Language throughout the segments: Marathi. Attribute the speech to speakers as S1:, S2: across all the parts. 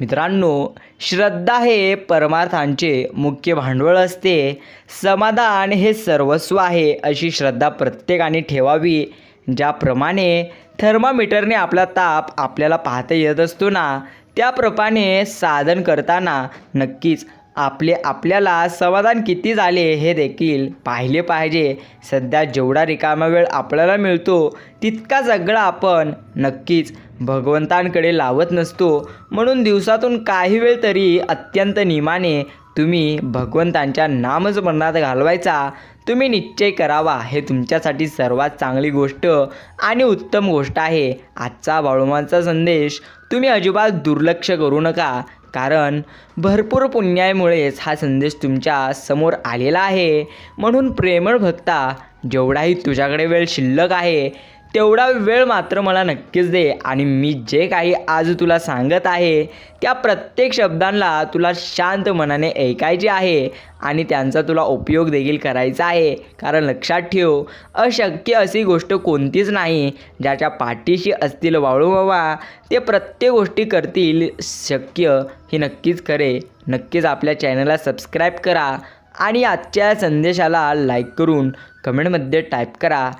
S1: मित्रांनो श्रद्धा हे परमार्थांचे मुख्य भांडवल असते. समाधान हे सर्वस्व आहे अशी श्रद्धा प्रत्येकाने ठेवावी. ज्याप्रमाणे थर्मामीटरने आपला ताप आपल्याला पाहता येत असतो ना त्याप्रमाणे साधन करताना नक्कीच आपले आपल्याला समाधान किती झाले हे देखील पाहिले पाहिजे. सध्या जेवढा रिकामा वेळ आपल्याला मिळतो तितका सगळा आपण नक्कीच भगवंतांकडे लावत नसतो. म्हणून दिवसातून काही वेळ तरी अत्यंत निमाने तुम्ही भगवंतांच्या नामस्मरणात घालवायचा. तुम्ही निश्चय करावा. हे तुमच्यासाठी सर्वात चांगली गोष्ट आणि उत्तम गोष्ट आहे. आजचा बाळूमांचा संदेश तुम्ही अजिबात दुर्लक्ष करू नका. कारण भरपूर पुण्यामुळेच हा संदेश तुमच्यासमोर आलेला आहे. म्हणून प्रेमळ भक्ता जेवढाही तुझ्याकडे वेळ शिल्लक आहे तेवढा वेळ मात्र मला नक्कीच दे. आणि मी जे काही आज तुला सांगत आहे त्या प्रत्येक शब्दांना तुला शांत मनाने ऐकायचे आहे आणि त्यांचा तुला उपयोग देखील करायचा आहे. कारण लक्षात ठेव अशक्य अशी गोष्ट कोणतीच नाही ज्याच्या पाठीशी असतील वाळू बाबा ते प्रत्येक गोष्टी करतील शक्य हे नक्कीच करे नक्कीच आपल्या चॅनलला सबस्क्राईब करा आणि आजच्या संदेशाला लाईक करून कमेंटमध्ये टाईप करा.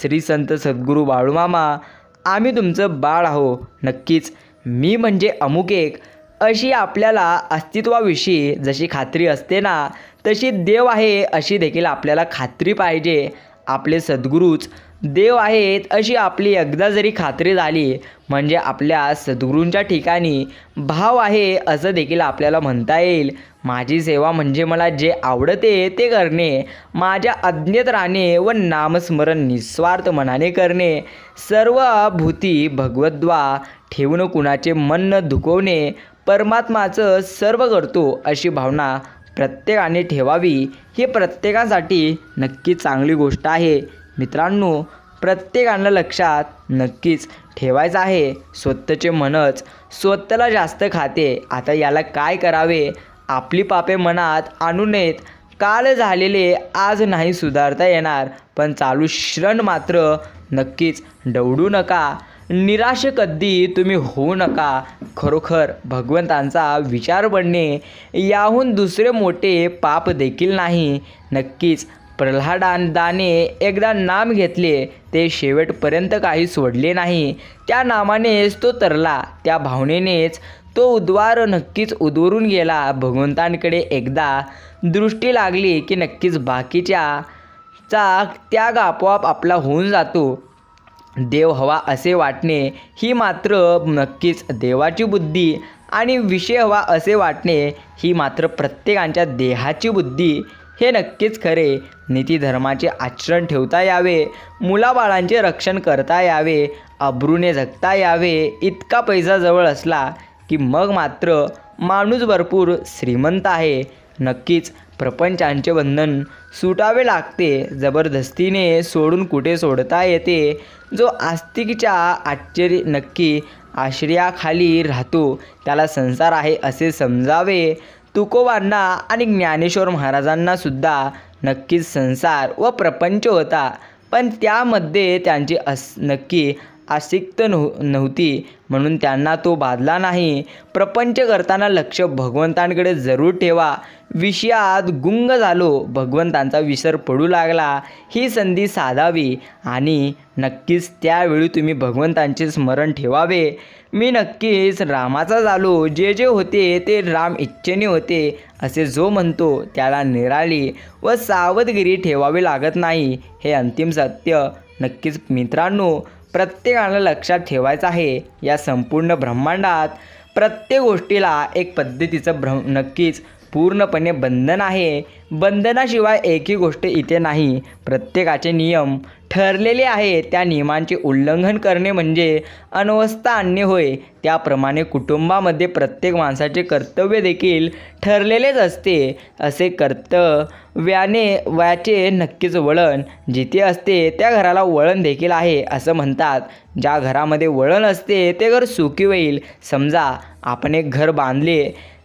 S1: श्री संत सद्गुरू बाळूमामा आम्ही तुमचं बाळ आहो. नक्कीच मी म्हणजे अमुक एक. अशी आपल्याला अस्तित्वाविषयी जशी खात्री असते ना तशी देव आहे अशी देखील आपल्याला खात्री पाहिजे. आपले सद्गुरूच देव आहेत अशी आपली एकदा जरी खात्री झाली म्हणजे आपल्या सद्गुरूंच्या ठिकाणी भाव आहे असं देखील आपल्याला म्हणता येईल. माझी सेवा म्हणजे मला जे आवडते ते करणे माझ्या अज्ञेत राहणे व नामस्मरण निस्वार्थ मनाने करणे सर्व भूती भगवद्वा ठेवून कुणाचे मन दुखवणे परमात्माचं सर्व करतो अशी भावना प्रत्येकाने ठेवावी ही प्रत्येकासाठी नक्की चांगली गोष्ट आहे. मित्रांनो प्रत्येकानं लक्षात नक्कीच ठेवायचं आहे. स्वतःचे मनच स्वतःला जास्त खाते. आता याला काय करावे? आपली पापे मनात आणू नयेत. काल झालेले आज नाही सुधारता येणार. पण चालू श्रण मात्र नक्कीच डवडू नका. निराश कधी तुम्ही होऊ नका. खरोखर भगवंतांचा विचार पडणे याहून दुसरे मोठे पाप देखील नाही. नक्कीच प्रल्हादाने एकदा नाम घेतले ते शेवटपर्यंत काही सोडले नाही. त्या नामानेच तो तरला त्या भावनेनेच तो उद्वार नक्कीच उद्वरून गेला. भगवंतांकडे एकदा दृष्टी लागली की नक्कीच बाकीच्या चा त्याग आपोआप आपला होऊन जातो. देव हवा असे वाटणे ही मात्र नक्कीच देवाची बुद्धी आणि विषय हवा असे वाटणे ही मात्र प्रत्येकांच्या देहाची बुद्धी. हे नक्कीच खरे. नीतीधर्माचे आचरण ठेवता यावे. मुलाबाळांचे रक्षण करता यावे. अब्रूने जगता यावे. इतका पैसा जवळ असला की मग मात्र माणूस भरपूर श्रीमंत आहे. नक्कीच प्रपंचांचे बंधन सुटावे लागते. जबरदस्तीने सोडून कुठे सोडता येते? जो आस्तिकच्या आश्चर्य नक्की आश्रयाखाली राहतो त्याला संसार आहे असे समजावे. तुकोबांना आणि ज्ञानेश्वर महाराजांना सुद्धा नक्कीच संसार व प्रपंच होता. पण त्यामध्ये त्यांची अस नक्की आसिक्त नव्ह नव्हती. म्हणून त्यांना तो बाधला नाही. प्रपंच करताना लक्ष भगवंतांकडे जरूर ठेवा. विषयात गुंग झालो. भगवंतांचा विसर पडू लागला. ही संधी साधावी. आणि नक्कीच त्यावेळी तुम्ही भगवंतांचे स्मरण ठेवावे. मी नक्कीच रामाचा झालो. जे जे होते ते राम इच्छेने होते. असे जो म्हणतो त्याला निराळी व सावधगिरी ठेवावी लागत नाही. हे अंतिम सत्य. नक्कीच मित्रांनो प्रत्येकाला लक्षात ठेवायचं आहे. या संपूर्ण ब्रह्मांडात प्रत्येक गोष्टीला एक पद्धतीचं भ्रम नक्कीच पूर्णपणे बंधन आहे. बंधनाशिवाय एकही गोष्ट इथे नाही. प्रत्येकाचे नियम ठरलेले आहे त्या नियमांचे उल्लंघन करणे म्हणजे अनवस्था आणणे होय. त्याप्रमाणे कुटुंबामध्ये प्रत्येक माणसाचे कर्तव्य देखील ठरलेलेच असते. असे कर्तव्याने वयाचे नक्कीच वळण. जिथे असते त्या घराला वळण देखील आहे असं म्हणतात. ज्या घरामध्ये वळण असते ते घर सुखी होईल. समजा आपण एक घर बांधले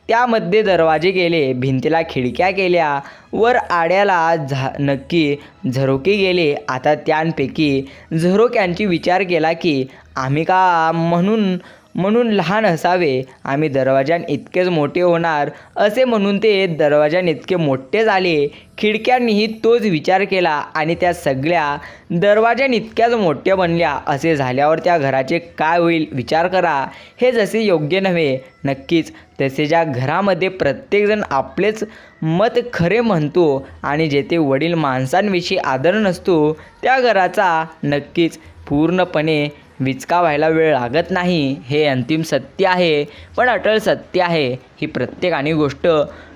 S1: त्यामध्ये दरवाजे केले भिंतीला खिडक्या केल्या वर आड्याला झा नक्की झरोके गेले. आता त्यांपैकी झरोक्यांची विचार केला की आम्ही का म्हणून म्हणून लहान असावे. आम्ही दरवाजान इतकेच मोठे होणार असे म्हणून ते दरवाजान इतके मोठे झाले. खिडक्यांनीही तोच विचार केला आणि त्या सगळ्या दरवाजान इतक्याच मोठ्या बनल्या. असे झाल्यावर त्या घराचे काय होईल विचार करा. हे जसे योग्य नव्हे. नक्कीच तसे ज्या घरामध्ये प्रत्येकजण आपलेच मत खरे म्हणतो आणि जेथे वडील माणसांविषयी आदर नसतो त्या घराचा नक्कीच पूर्णपणे विचका व्हायला वेळ लागत नाही हे अंतिम सत्य आहे पण अटळ सत्य आहे. ही प्रत्येकाने गोष्ट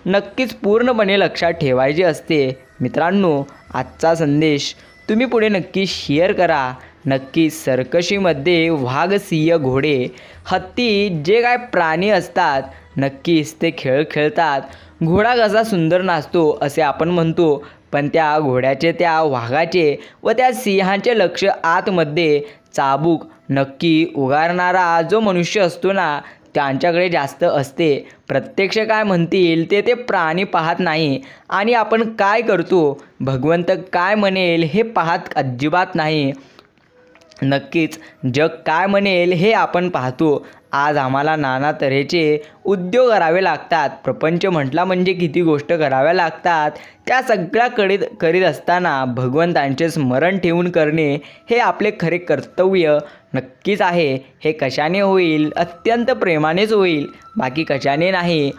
S1: नक्कीच पूर्णपणे लक्षात ठेवायची असते. मित्रांनो आजचा संदेश तुम्ही पुढे नक्की शेअर करा. नक्की सर्कशीमध्ये वाघ सिंह घोडे हत्ती जे काय प्राणी असतात नक्कीच ते खेळ खेळतात. घोडा कसा सुंदर नाचतो असे आपण म्हणतो पण त्या घोड्याचे त्या वाघाचे व त्या सिंहाचे लक्ष आतमध्ये चाबूक नक्की उगारणारा जो मनुष्य असतो ना त्यांच्याकडे जास्त असते. प्रत्यक्ष काय म्हणतील ते ते प्राणी पाहत नाही. आणि आपण काय करतो? भगवंत काय म्हणेल हे पाहत अजिबात नाही. नक्कीच जग काय म्हणेल हे आपण पाहतो. आज आम्हाला नाना तऱ्हेचे उद्योग करावे लागतात. प्रपंच म्हटला म्हणजे किती गोष्ट कराव्या लागतात. त्या सगळ्या करीत असताना भगवंतांचे स्मरण ठेवून करणे हे आपले खरे कर्तव्य नक्कीच आहे. हे कशाने होईल? अत्यंत प्रेमानेच होईल. बाकी कशाने नाही?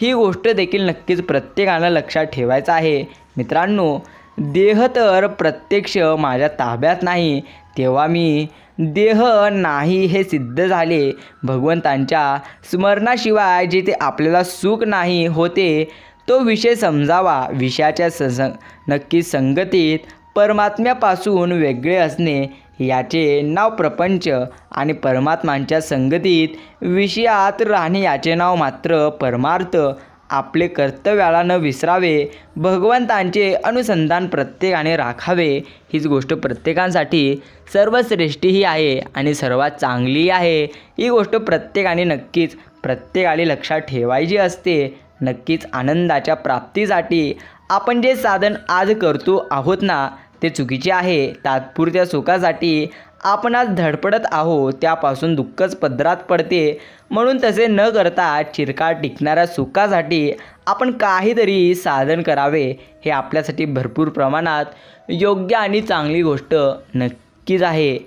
S1: ही गोष्ट देखील नक्कीच प्रत्येकानं लक्षात ठेवायचं आहे. मित्रांनो देह तर प्रत्यक्ष माझ्या ताब्यात नाही तेव्हा मी देह नाही हे सिद्ध झाले. भगवंतांच्या स्मरणाशिवाय जिथे आपल्याला सुख नाही होते तो विषय समजावा. विषयाच्या सस नक्की संगतीत परमात्म्यापासून वेगळे असणे याचे नाव प्रपंच आणि परमात्मांच्या संगतीत विषयात राहणे याचे नाव मात्र परमार्थ. आपले कर्तव्याला न विसरावे भगवंतांचे अनुसंधान प्रत्येकाने राखावे हीच गोष्ट प्रत्येकासाठी सर्वश्रेष्ठीही आहे आणि सर्वात चांगलीही आहे. ही गोष्ट प्रत्येकाने नक्कीच प्रत्येकाने लक्षात ठेवायची असते. नक्कीच आनंदाच्या प्राप्तीसाठी आपण जे साधन आज करतो आहोत ना ते चुकीचे आहे. तात्पुरत्या सुखासाठी आपण आज धडपडत आहो त्यापासून दुःखच पदरात पडते. म्हणून तसे न करता चिरकाळ टिकणाऱ्या सुखासाठी आपण काहीतरी साधन करावे. हे आपल्यासाठी भरपूर प्रमाणात योग्य आणि चांगली गोष्ट नक्कीच आहे.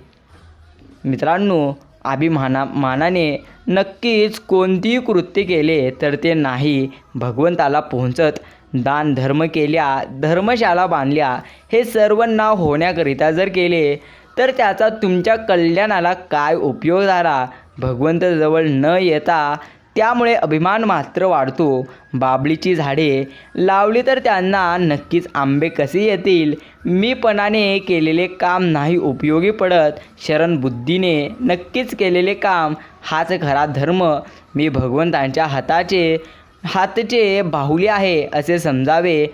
S1: मित्रांनो अभिमाना मानाने नक्कीच कोणतीही कृत्य केले तर ते नाही. भगवंताला पोहोचत दान धर्म केल्या धर्मशाला बांधल्या हे सर्व नाव होण्याकरिता जर केले तर त्याचा तुमच्या कल्याणाला काय उपयोग झाला? भगवंत जवळ न येता त्यामुळे अभिमान मात्र वाढतो. बाबलीची झाडे लावली तर त्यांना नक्कीच आंबे कसे येतील? मीपणाने केलेले काम नाही उपयोगी पडत. शरण बुद्धीने नक्कीच केलेले काम हाच खरा धर्म. मी भगवंतांच्या हाताचे हातचे बाहुले आहे असे समजावे.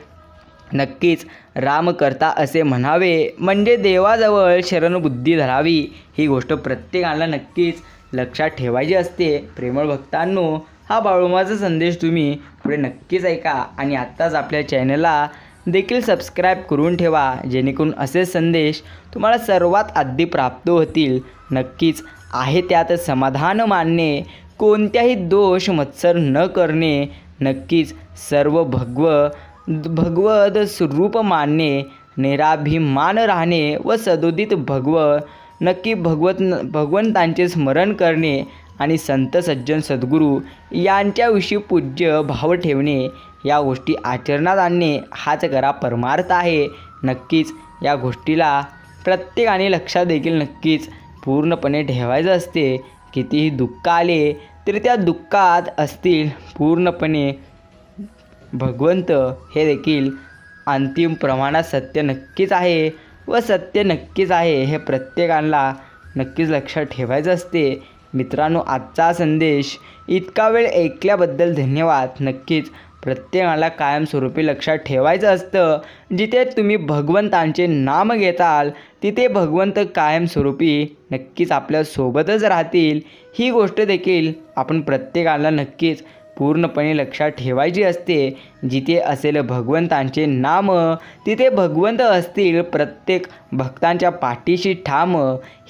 S1: नक्कीच राम करता असे म्हणावे. म्हणजे देवाजवळ शरणबुद्धी धरावी. ही गोष्ट प्रत्येकाला नक्कीच लक्षात ठेवायची असते. प्रेमळ भक्तांनो हा बाळूमाचा संदेश तुम्ही पुढे नक्कीच ऐका. आणि आत्ताच आपल्या चॅनलला देखील सबस्क्राईब करून ठेवा. जेणेकरून असे संदेश तुम्हाला सर्वात आधी प्राप्त होतील. नक्कीच आहे त्यात समाधान मानणे. कोणत्याही दोष मत्सर न करणे. नक्कीच सर्व भगव भगवद स्वरूप मानणे निराभिमान राहणे व सदोदित भगव नक्की भगवत भगवंतांचे स्मरण करणे आणि संत सज्जन सद्गुरू यांच्याविषयी पूज्य भाव ठेवणे या गोष्टी आचरणात आणणे हाच करा परमार्थ आहे. नक्कीच या गोष्टीला प्रत्येकाने लक्षात देखील नक्कीच पूर्णपणे ठेवायचं असते. कितीही दुःख आले तरी त्या दुःखात असतील पूर्णपणे. भगवंत हे देखील अंतिम प्रमाणात सत्य नक्कीच आहे व सत्य नक्कीच आहे हे प्रत्येकाला नक्कीच लक्षात ठेवायचं असते. मित्रांनो आजचा संदेश इतका वेळ ऐकल्याबद्दल धन्यवाद. नक्कीच प्रत्येकाला कायमस्वरूपी लक्षात ठेवायचं असतं. जिथे तुम्ही भगवंतांचे नाम घेताल तिथे भगवंत कायमस्वरूपी नक्कीच आपल्यासोबतच राहतील. ही गोष्ट देखील आपण प्रत्येकाला नक्कीच पूर्णपणे लक्षात ठेवायची असते. जिथे असेल भगवंतांचे नाम तिथे भगवंत असतील प्रत्येक भक्तांच्या पाठीशी ठाम.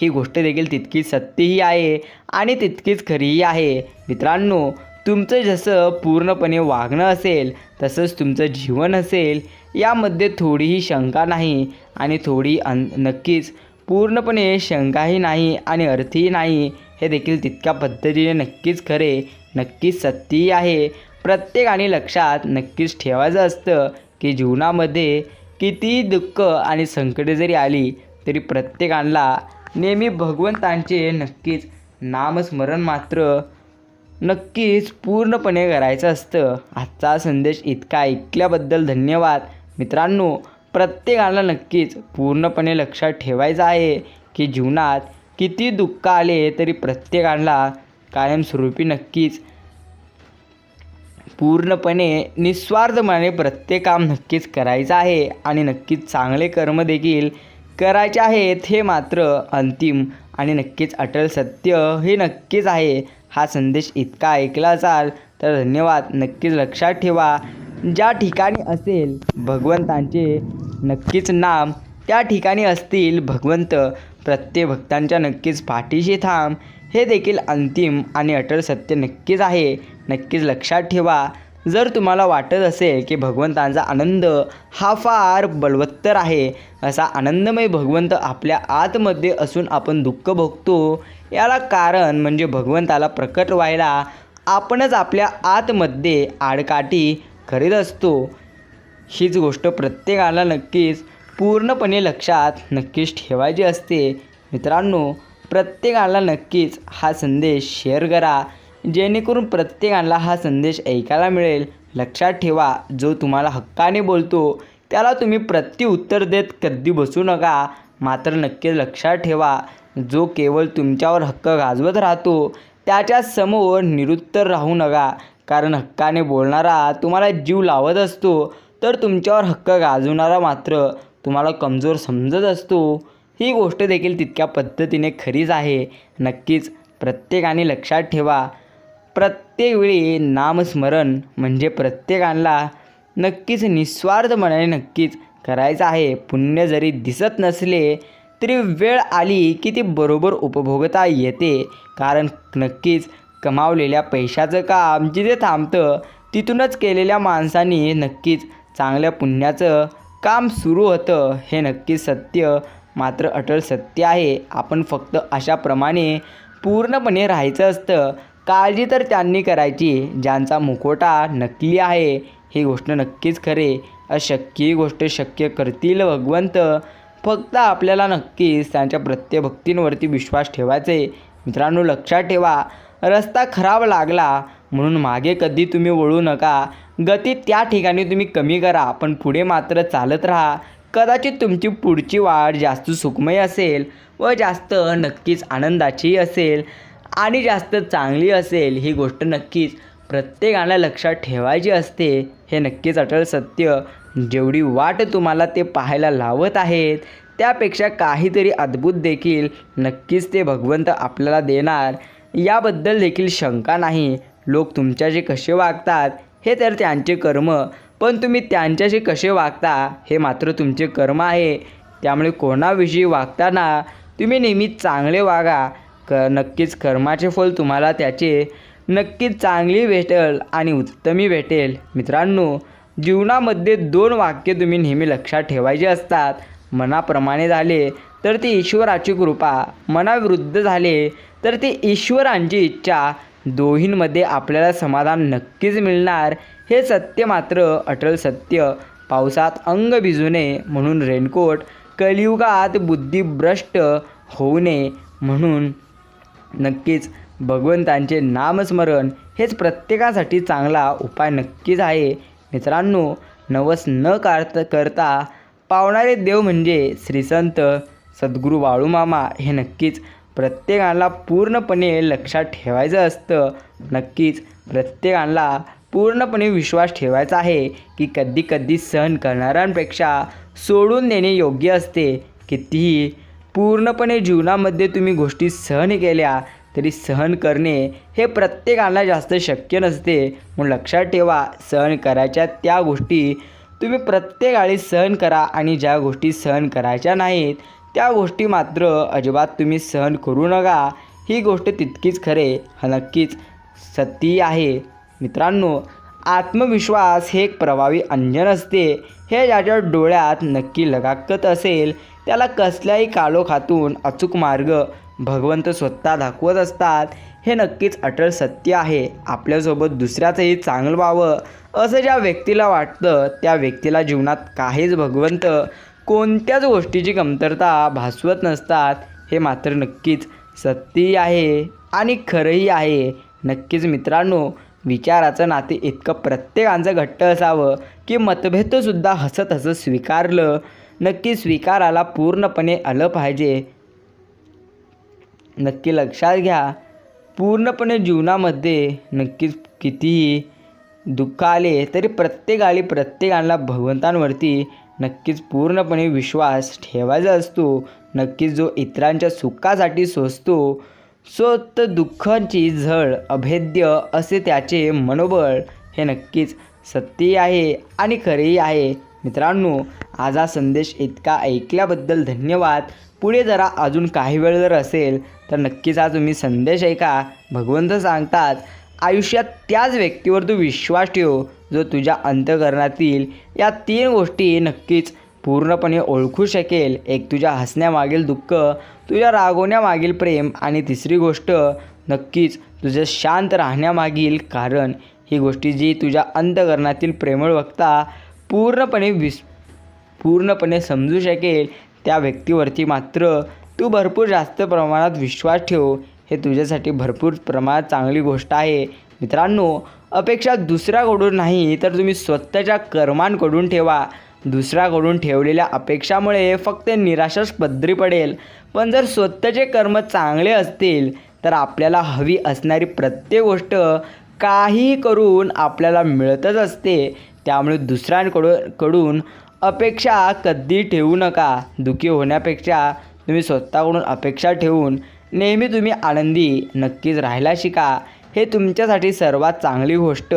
S1: ही गोष्ट देखील तितकी सत्यही आहे आणि तितकीच खरीही आहे. मित्रांनो तुमचं जसं पूर्णपणे वागणं असेल तसंच तुमचं जीवन असेल यामध्ये थोडीही शंका नाही. आणि थोडी अन नक्कीच. पूर्णपणे शंकाही नाही आणि अर्थही नाही. हे देखील तितक्या पद्धतीने नक्कीच खरे नक्कीच सत्यही आहे. प्रत्येकाने लक्षात नक्कीच ठेवायचं असतं की जीवनामध्ये कितीही दुःख आणि संकटे जरी आली तरी प्रत्येकाला नेहमी भगवंतांचे नक्कीच नामस्मरण मात्र नक्कीच पूर्णपणे करायचं असतं. आजचा संदेश इतका ऐकल्याबद्दल धन्यवाद. मित्रांनो प्रत्येकाला नक्कीच पूर्णपणे लक्षात ठेवायचं आहे की जीवनात किती दुःख आले तरी प्रत्येकाला कायमस्वरूपी नक्कीच पूर्णपणे निस्वार्थपणे प्रत्येक काम नक्कीच करायचं आहे आणि नक्कीच चांगले कर्म देखील करायचे आहेत हे मात्र अंतिम आणि नक्कीच अटल सत्य हे नक्कीच आहे. हा संदेश इतका ऐकला असाल तर धन्यवाद. नक्कीच लक्षात ठेवा. ज्या ठिकाणी असेल भगवंतांचे नक्कीच नाम त्या ठिकाणी असतील भगवंत. प्रत्येक भक्तांच्या नक्कीच पाठीशी थांब. हे देखील अंतिम आणि अटल सत्य नक्कीच आहे. नक्कीच लक्षात ठेवा. जर तुम्हाला वाटत असेल की भगवंतांचा आनंद हा फार बलवत्तर आहे असा आनंदमय भगवंत आपल्या आतमध्ये असून आपण दुःख भोगतो. याला कारण म्हणजे भगवंताला प्रकट व्हायला आपणच आपल्या आतमध्ये आडकाठी करीत असतो हीच गोष्ट प्रत्येकाला नक्कीच पूर्णपणे लक्षात नक्कीच ठेवायची असते. मित्रांनो प्रत्येकाला नक्कीच हा संदेश शेअर करा. जेणेकरून प्रत्येकाला हा संदेश ऐकायला मिळेल. लक्षात ठेवा जो तुम्हाला हक्काने बोलतो त्याला तुम्ही प्रत्युत्तर देत कधी बसू नका. मात्र नक्कीच लक्षात ठेवा जो केवळ तुमच्यावर हक्क गाजवत राहतो त्याच्यासमोर निरुत्तर राहू नका. कारण हक्काने बोलणारा तुम्हाला जीव लावत असतो तर तुमच्यावर हक्क गाजवणारा मात्र तुम्हाला कमजोर समजत असतो. ही गोष्ट देखील तितक्या पद्धतीने खरीच आहे. नक्कीच प्रत्येकाने लक्षात ठेवा. प्रत्येक वेळी नामस्मरण म्हणजे प्रत्येकाला नक्कीच निस्वार्थपणे नक्कीच करायचं आहे. पुण्य जरी दिसत नसले तरी वेळ आली की ती बरोबर उपभोगता येते. कारण नक्कीच कमावलेल्या पैशाचं काम जिथे थांबतं तिथूनच केलेल्या माणसांनी नक्कीच चांगल्या पुण्याचं काम सुरू होतं हे नक्कीच सत्य मात्र अटल सत्य आहे. आपण फक्त अशाप्रमाणे पूर्णपणे राहायचं असतं. काळजी तर त्यांनी करायची ज्यांचा मुखोटा नकली आहे ही गोष्ट नक्कीच खरे. अशक्य ही गोष्ट शक्य करतील भगवंत. फक्त आपल्याला नक्कीच त्यांच्या प्रत्येक भक्तींवरती विश्वास ठेवायचे मित्रांनो लक्षात ठेवा रस्ता खराब लागला म्हणून मागे कधी तुम्ही वळू नका. गती त्या ठिकाणी तुम्ही कमी करा पण पुढे मात्र चालत राहा. कदाचित तुमची पुढची वाढ जास्त सुखमय असेल व जास्त नक्कीच आनंदाची असेल आणि जास्त चांगली असेल ही गोष्ट नक्कीच प्रत्येकाला लक्षात ठेवायची असते. हे नक्कीच अटल सत्य. जेवढी वाट तुम्हाला ते पाहायला लावत आहेत त्यापेक्षा काहीतरी अद्भुत देखील नक्कीच ते भगवंत आपल्याला देणार. याबद्दल देखील शंका नाही. लोक तुमच्याशी कसे वागतात हे तर त्यांचे कर्म पण तुम्ही त्यांच्याशी कसे वागता हे मात्र तुमचे कर्म आहे. त्यामुळे कोणाविषयी वागताना तुम्ही नेहमी चांगले वागा. क नक्कीच कर्माचे फल तुम्हाला त्याचे नक्कीच चांगली भेटेल आणि उत्तमी भेटेल. मित्रांनो जीवनामध्ये दोन वाक्य तुम्ही नेहमी लक्षात ठेवायचे असतात. मनाप्रमाणे झाले तर ती ईश्वराची कृपा मनाविरुद्ध झाले तर ती ईश्वरांची इच्छा दोहींमध्ये आपल्याला समाधान नक्कीच मिळणार. हे सत्य मात्र अटल सत्य. पावसात अंग भिजू नये म्हणून रेनकोट कलियुगात बुद्धिभ्रष्ट होऊ नये म्हणून नक्कीच भगवंतांचे नामस्मरण हेच प्रत्येकासाठी चांगला उपाय नक्कीच आहे. मित्रांनो नवस न करता करता पावणारे देव म्हणजे श्रीसंत सद्गुरू वाळूमामा हे नक्कीच प्रत्येकाला पूर्णपणे लक्षात ठेवायचं असतं. नक्कीच प्रत्येकाला पूर्णपणे विश्वास ठेवायचा आहे की कधी कधी सहन करणाऱ्यांपेक्षा सोडून देणे योग्य असते. कितीही पूर्णपणे जीवनामध्ये तुम्ही गोष्टी सहन केल्या तरी सहन करणे हे प्रत्येकाला जास्त शक्य नसते. म्हणून लक्षात ठेवा सहन करायच्या त्या गोष्टी तुम्ही प्रत्येकाळी सहन करा आणि ज्या गोष्टी सहन करायच्या नाहीत त्या गोष्टी मात्र अजिबात तुम्ही सहन करू नका. ही गोष्ट तितकीच खरे हा नक्कीच सत्य आहे. मित्रांनो आत्मविश्वास हे एक प्रभावी अंजन असते. हे ज्याच्या डोळ्यात नक्की लगाकत असेल त्याला कसल्याही कालोखातून अचूक मार्ग भगवंत स्वतः दाखवत असतात. हे नक्कीच अटळ सत्य आहे. आपल्यासोबत दुसऱ्याचंही चांगलं व्हावं असं ज्या व्यक्तीला वाटतं त्या व्यक्तीला जीवनात काहीच भगवंत कोणत्याच गोष्टीची कमतरता भासवत नसतात हे मात्र नक्कीच सत्यही आहे आणि खरंही आहे. नक्कीच मित्रांनो विचाराचं नाते इतकं प्रत्येकांचं घट्ट असावं की मतभेदसुद्धा हसत हसत स्वीकारलं. नक्की स्वीकाराला पूर्णपणे आलं पाहिजे. नक्की लक्षात घ्या पूर्णपणे जीवनामध्ये नक्कीच कितीही दुःख आले तरी प्रत्येकाली प्रत्येकाला भगवंतांवरती नक्कीच पूर्णपणे विश्वास ठेवायचा असतो. नक्कीच जो इतरांच्या सुखासाठी सोसतो सो तर दुःखांची झळ अभेद्य असे त्याचे मनोबळ हे नक्कीच सत्य आहे आणि खरेही आहे. मित्रांनो आज हा संदेश इतका ऐकल्याबद्दल धन्यवाद. पुढे जरा अजून काही वेळ जर असेल तर नक्कीच हा तुम्ही संदेश ऐका. भगवंत सांगतात आयुष्यात त्याच व्यक्तीवर तू विश्वास ठेव जो तुझ्या अंतकरणातील या तीन गोष्टी नक्कीच पूर्णपणे ओळखू शकेल. एक तुझ्या हसण्यामागील दुःख तुझ्या रागवण्यामागील प्रेम आणि तिसरी गोष्ट नक्कीच तुझं शांत राहण्यामागील कारण. ही गोष्टी जी तुझ्या अंतकरणातील प्रेमळ वक्ता पूर्णपणे विस पूर्णपणे समजू शकेल. त्या व्यक्तीवरती मात्र तू भरपूर जास्त प्रमाणात विश्वास ठेव. हे तुझ्यासाठी भरपूर प्रमाणात चांगली गोष्ट आहे. मित्रांनो अपेक्षा दुसऱ्याकडून नाही तर तुम्ही स्वतःच्या कर्मांकडून ठेवा. दुसऱ्याकडून ठेवलेल्या अपेक्षामुळे फक्त निराशाच पदरी पडेल. पण जर स्वतःचे कर्म चांगले असतील तर आपल्याला हवी असणारी प्रत्येक गोष्ट काहीही करून आपल्याला मिळतच असते. त्यामुळे दुसऱ्यांकडून कडून अपेक्षा कधी ठेवू नका. दुःखी होण्यापेक्षा तुम्ही स्वतःकडून अपेक्षा ठेवून नेहमी तुम्ही आनंदी नक्कीच राहायला शिका. हे तुमच्यासाठी सर्वात चांगली गोष्ट.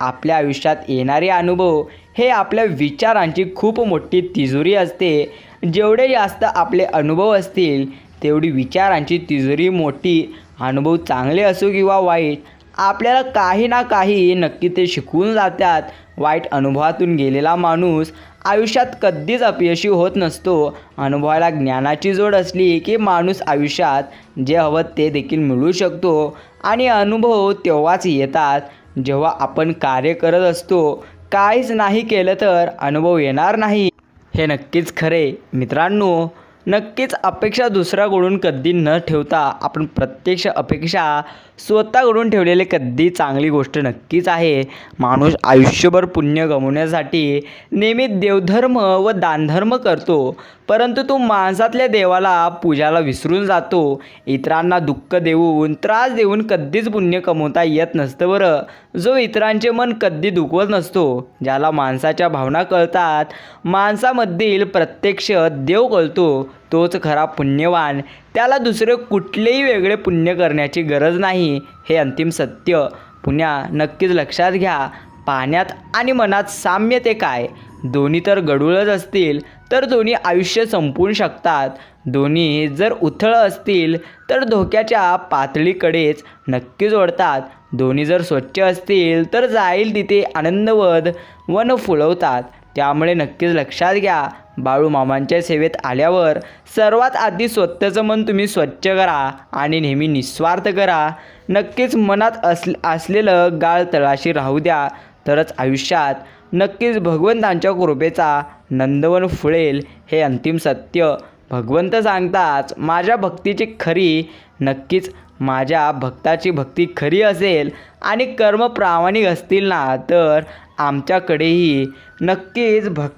S1: आपल्या आयुष्यात येणारे अनुभव हे आपल्या विचारांची खूप मोठी तिजोरी असते. जेवढे जास्त आपले अनुभव असतील तेवढी विचारांची तिजोरी मोठी. अनुभव चांगले असो किंवा वाईट आपल्याला काही ना काही नक्की ते शिकून जातात. वाईट अनुभवातून गेलेला माणूस आयुष्यात कधीच अपयशी होत नसतो. अनुभवाला ज्ञानाची जोड असली की माणूस आयुष्यात जे हवं ते देखील मिळू शकतो. आणि अनुभव तेव्हाच येतात जेव्हा आपण कार्य करत असतो. काहीच नाही केलं तर अनुभव येणार नाही. हे नक्कीच खरे. मित्रांनो नक्कीच अपेक्षा दुसऱ्याकडून कधी न ठेवता आपण प्रत्यक्ष अपेक्षा स्वतः घडून ठेवलेले कधी चांगली गोष्ट नक्कीच आहे. माणूस आयुष्यभर पुण्य गमवण्यासाठी नेहमी देवधर्म व दानधर्म करतो. परंतु तो माणसातल्या देवाला पूजाला विसरून जातो. इतरांना दुःख देऊन त्रास देऊन कधीच पुण्य कमवता येत नसतं बरं. जो इतरांचे मन कधी दुखवत नसतो ज्याला माणसाच्या भावना कळतात माणसामधील प्रत्यक्ष देव कळतो. तोच खरा पुण्यवान. त्याला दुसरे कुठलेही वेगळे पुण्य करण्याची गरज नाही. हे अंतिम सत्य. पुण्या नक्कीच लक्षात घ्या. पाण्यात आणि मनात साम्य ते काय? दोन्ही तर गडूळच असतील तर दोन्ही आयुष्य संपवू शकतात. दोन्ही जर उथळ असतील तर धोक्याच्या पातळीकडेच नक्कीच ओढतात दोन्ही जर स्वच्छ असतील तर जाईल तिथे आनंदवध वन फुलवतात. त्यामुळे नक्कीच लक्षात घ्या. बाळू मामांच्या सेवेत आल्यावर सर्वात आधी स्वतःचं मन तुम्ही स्वच्छ करा आणि नेहमी निस्वार्थ करा. नक्कीच मनात अस असलेलं गाळ तळाशी राहू द्या. तरच आयुष्यात नक्कीच भगवंतांच्या कृपेचा नंदवन फुळेल हे अंतिम सत्य. भगवंत सांगताच माझ्या भक्तीची खरी नक्कीच माझ्या भक्ताची भक्ती खरी असेल आणि कर्म प्रामाणिक असतील ना तर आमच्याकडेही नक्कीच भक्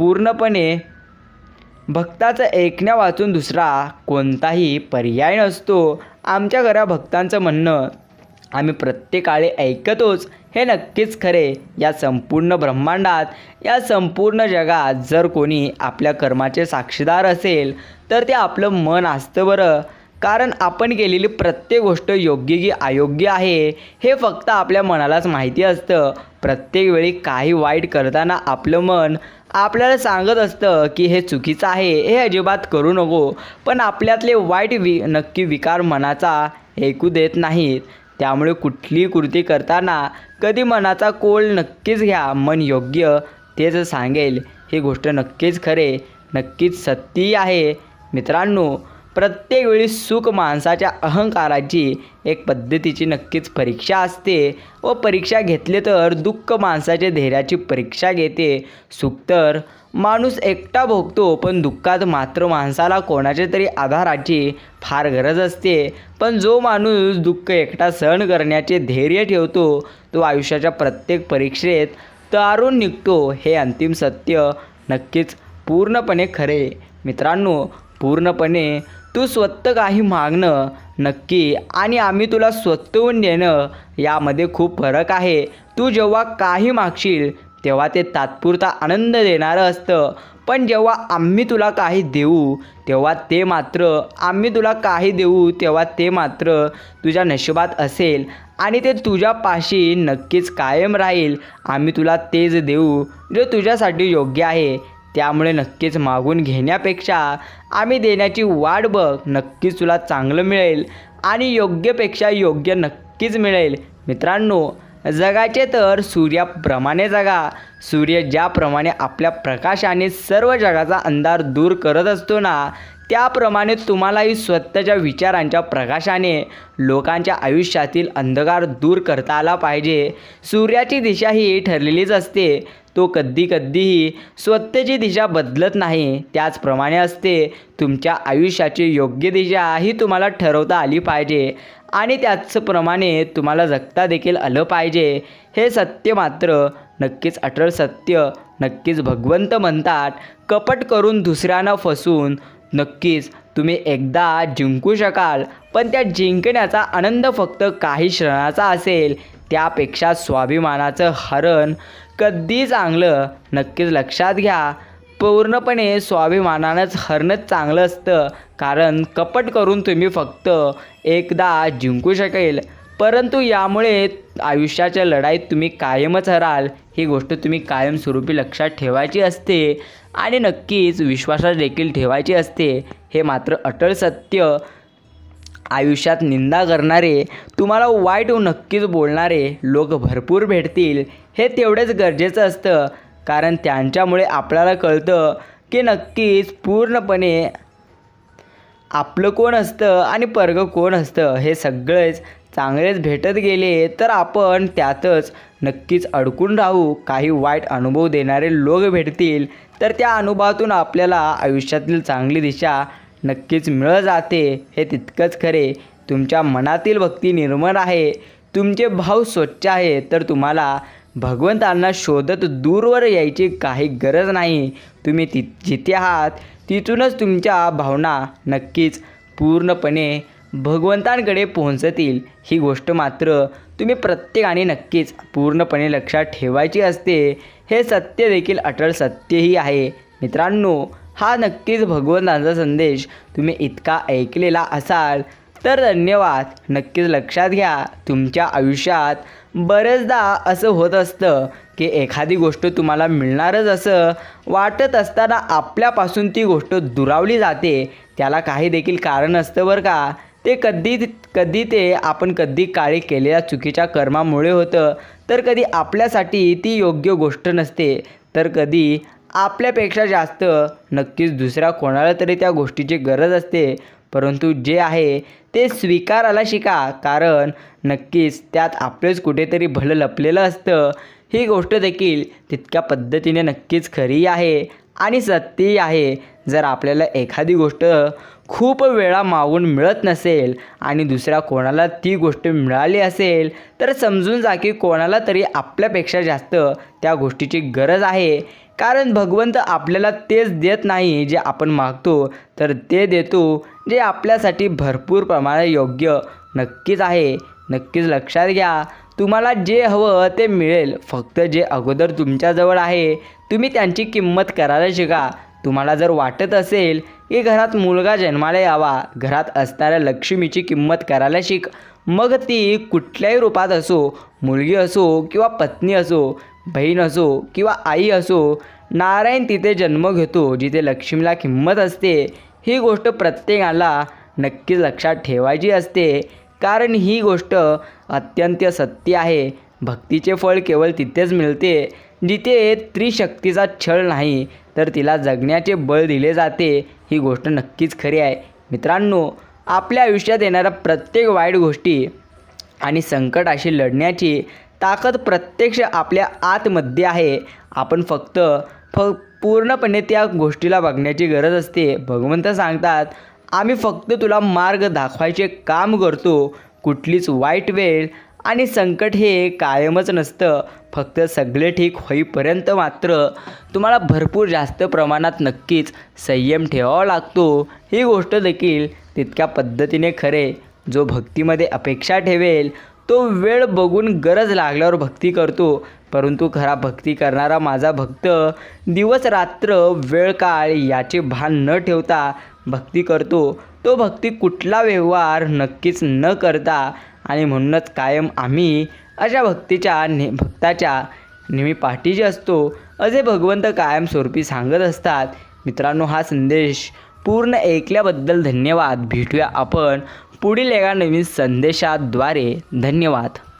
S1: पूर्णपणे भक्ताचं ऐकण्या वाचून दुसरा कोणताही पर्याय नसतो. आमच्या घरा भक्तांचं म्हणणं आम्ही प्रत्येकाळी ऐकतोच. हे नक्कीच खरे. या संपूर्ण ब्रह्मांडात या संपूर्ण जगात जर कोणी आपल्या कर्माचे साक्षीदार असेल तर ते आपलं मन असतं बरं. कारण आपण केलेली प्रत्येक गोष्ट योग्य की अयोग्य आहे हे फक्त आपल्या मनालाच माहिती असतं. प्रत्येक वेळी काही वाईट करताना आपलं मन आपल्याला सांगत असतं की हे चुकीचं आहे हे अजिबात करू नको. पण आपल्यातले वाईट वि नक्की विकार मनाचा ऐकू देत नाहीत. त्यामुळे कुठलीही कृती करताना कधी मनाचा कोल नक्कीच घ्या मन योग्य तेच सांगेल. ही गोष्ट नक्कीच खरे नक्कीच सत्यही आहे. मित्रांनो प्रत्येक वेळी सुख माणसाच्या अहंकाराची एक पद्धतीची नक्कीच परीक्षा असते व परीक्षा घेतले तर दुःख माणसाच्या धैर्याची परीक्षा घेते. सुख तर माणूस एकटा भोगतो पण दुःखात मात्र माणसाला कोणाच्या तरी आधाराची फार गरज असते. पण जो माणूस दुःख एकटा सहन करण्याचे धैर्य ठेवतो तो आयुष्याच्या प्रत्येक परीक्षेत तारून निघतो हे अंतिम सत्य नक्कीच पूर्णपणे खरे. मित्रांनो पूर्णपणे तू स्वतः काही मागणं नक्की आणि आम्ही तुला स्वतःहून देणं यामध्ये खूप फरक आहे. तू जेव्हा काही मागशील तेव्हा ते तात्पुरता आनंद देणारं असतं. पण जेव्हा आम्ही तुला काही देऊ तेव्हा ते मात्र आम्ही तुला काही देऊ तेव्हा ते मात्र तुझ्या नशिबात असेल आणि ते तुझ्यापाशी नक्कीच कायम राहील. आम्ही तुला तेच देऊ जे तुझ्यासाठी योग्य आहे. त्यामुळे नक्कीच मागून घेण्यापेक्षा आम्ही देण्याची वाट बघ नक्कीच तुला चांगलं मिळेल आणि योग्यपेक्षा योग्य नक्कीच मिळेल. मित्रांनो जगाचे तर सूर्याप्रमाणे जगा. सूर्य ज्याप्रमाणे आपल्या प्रकाशाने सर्व जगाचा अंधार दूर करत असतो ना त्याप्रमाणे तुम्हालाही स्वतःच्या विचारांच्या प्रकाशाने लोकांच्या आयुष्यातील अंधकार दूर करता आला पाहिजे. सूर्याची दिशा ही ठरलेलीच असते. तो कधी कधीही स्वतःची दिशा बदलत नाही. त्याचप्रमाणे असते तुमच्या आयुष्याची योग्य दिशा ही तुम्हाला ठरवता आली पाहिजे आणि त्याचप्रमाणे तुम्हाला जगता देखील आलं पाहिजे. हे सत्य मात्र नक्कीच अटळ सत्य नक्कीच भगवंत म्हणतात. कपट करून दुसऱ्यांना फसून नक्कीच तुम्ही एकदा जिंकू शकाल पण त्या जिंकण्याचा आनंद फक्त काही क्षणाचा असेल. त्यापेक्षा स्वाभिमानाचं हरण कधी चांगलं नक्कीच लक्षात घ्या. पूर्णपणे स्वाभिमानानंच हरणंच चांगलं असतं. कारण कपट करून तुम्ही फक्त एकदा जिंकू शकेल. परंतु यामुळे आयुष्याच्या लढाईत तुम्ही कायमच हराल. ही गोष्ट तुम्ही कायमस्वरूपी लक्षात ठेवायची असते. आणि नक्कीच विश्वासात देखील ठेवायची असते. हे मात्र अटळ सत्य. आयुष्यात निंदा करणारे तुम्हाला वाईट नक्कीच बोलणारे लोक भरपूर भेटतील. हे तेवढेच गरजेचं असतं. कारण त्यांच्यामुळे आपल्याला कळतं की नक्कीच पूर्णपणे आपलं कोण असतं आणि पर्ग कोण असतं हे सगळेच चांगलेच भेटत गेले तर आपण त्यातच नक्कीच अडकून राहू. काही वाईट अनुभव देणारे लोक भेटतील तर त्या अनुभवातून आपल्याला आयुष्यातील चांगली दिशा नक्कीच मिळत जाते. हे तितकंच खरे. तुमच्या मनातील भक्ती निर्मळ आहे. तुमचे भाव स्वच्छ आहे. तर तुम्हाला भगवंतांना शोधत दूरवर यायची काही गरज नाही. तुम्ही ति जिथे आहात तिथूनच तुमच्या भावना नक्कीच पूर्णपणे भगवंतांकडे पोहोचतील. ही गोष्ट मात्र तुम्ही प्रत्येकाने नक्कीच पूर्णपणे लक्षात ठेवायची असते. हे सत्य देखील अटळ सत्यही आहे. मित्रांनो हा नक्कीच भगवंतांचा संदेश तुम्ही इतका ऐकलेला असाल तर धन्यवाद. नक्कीच लक्षात घ्या तुमच्या आयुष्यात बरेचदा असं होत असतं की एखादी गोष्ट तुम्हाला मिळणारच असं वाटत असताना आपल्यापासून ती गोष्ट दुरावली जाते. त्याला काही देखील कारण असतं बरं का. ते कधी कधी ते आपण कधी काळी केलेल्या चुकीच्या कर्मामुळे होतं. तर कधी आपल्यासाठी ती योग्य गोष्ट नसते. तर कधी आपल्यापेक्षा जास्त नक्कीच दुसऱ्या कोणाला तरी त्या गोष्टीची गरज असते. परंतु जे आहे ते स्वीकारायला शिका कारण नक्कीच त्यात आपलेच कुठेतरी भलं लपलेलं असतं. ही गोष्ट देखील तितक्या पद्धतीने नक्कीच खरी आहे आणि सत्यही आहे. जर आपल्याला एखादी गोष्ट खूप वेळा मागून मिळत नसेल आणि दुसऱ्या कोणाला ती गोष्ट मिळाली असेल तर समजून जा की कोणाला तरी आपल्यापेक्षा जास्त त्या गोष्टीची गरज आहे. कारण भगवंत आपल्याला तेच देत नाही जे आपण मागतो तर ते देतो जे आपल्यासाठी भरपूर प्रमाणात योग्य नक्कीच आहे. नक्कीच लक्षात घ्या. तुम्हाला जे हवं ते मिळेल. फक्त जे अगोदर तुमच्याजवळ आहे तुम्ही त्यांची किंमत करायला शिका. तुम्हाला जर वाटत असेल की घरात मुलगा जन्माला यावा घरात असणाऱ्या लक्ष्मीची किंमत करायला शिक. मग ती कुठल्याही रूपात असो मुलगी असो किंवा पत्नी असो बहीण असो किंवा आई असो नारायण तिथे जन्म घेतो जिथे लक्ष्मीला किंमत असते. ही गोष्ट प्रत्येकाला नक्कीच लक्षात ठेवायची असते. कारण ही गोष्ट अत्यंत सत्य आहे. भक्तीचे फळ केवळ तिथेच मिळते जिथे त्रिशक्तीचा छळ नाही तर तिला जगण्याचे बळ दिले जाते. ही गोष्ट नक्कीच खरी आहे. मित्रांनो आपल्या आयुष्यात येणाऱ्या प्रत्येक वाईट गोष्टी आणि संकटाशी लढण्याची ताकद प्रत्यक्ष आपल्या आतमध्ये आहे. आपण फक्त फ पूर्णपणे त्या गोष्टीला बघण्याची गरज असते. भगवंत सांगतात आम्ही फक्त तुला मार्ग दाखवायचे काम करतो. कुठलीच वाईट वेळ आणि संकट हे कायमच नसतं. फक्त सगळे ठीक होईपर्यंत मात्र तुम्हाला भरपूर जास्त प्रमाणात नक्कीच संयम ठेवावा लागतो. ही गोष्ट देखील तितक्या पद्धतीने खरे. जो भक्तीमध्ये अपेक्षा ठेवेल तो वेळ बघून गरज लागल्यावर भक्ती करतो. परंतु खरा भक्ती करणारा माझा भक्त दिवस रात्र वेळ काळ याचे भान न ठेवता भक्ती करतो. तो भक्ती कुठला व्यवहार नक्कीच न करता आणि म्हणूनच कायम आम्ही अशा भक्तीच्या ने भक्ताच्या नेहमी पाठीशी असतो. असे भगवंत कायमस्वरूपी सांगत असतात. मित्रांनो हा संदेश पूर्ण ऐकल्याबद्दल धन्यवाद. भेटूया आपण पुढील एका नवीन संदेशाद्वारे धन्यवाद.